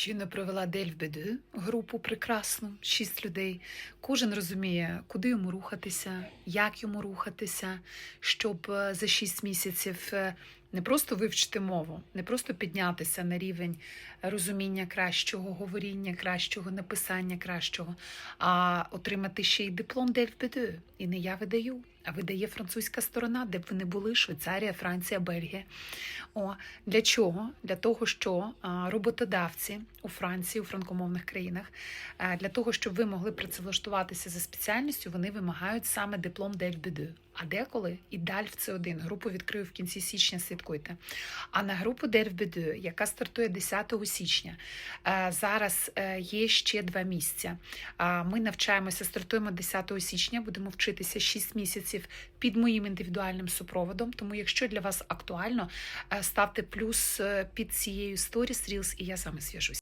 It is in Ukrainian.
Щойно провела Дель в Беду, групу прекрасну, шість людей. Кожен розуміє, куди йому рухатися, як йому рухатися, щоб е, за шість місяців е, не просто вивчити мову, не просто піднятися на рівень розуміння кращого, говоріння кращого, написання кращого, а отримати ще й диплом Дель. І не я видаю, а видає французька сторона, де б ви не були Швейцарія, Франція, Бельгія. О, для чого? Для того, що роботодавці у Франції, у франкомовних країнах, для того, щоб ви могли працевлаштуватися за спеціальністю, вони вимагають саме диплом Беду. А деколи і Даль в це один. Групу відкрию в кінці січня, слідкуйте. А на групу Дель яка стартує 10 січня, е, зараз е, є ще два місця. Ми навчаємося, стартуємо 10 січня, будемо вчитися 6 місяців під моїм індивідуальним супроводом. Тому, якщо для вас актуально, е, ставте плюс під цією сторіс Reels, і я з вами зв'яжусь.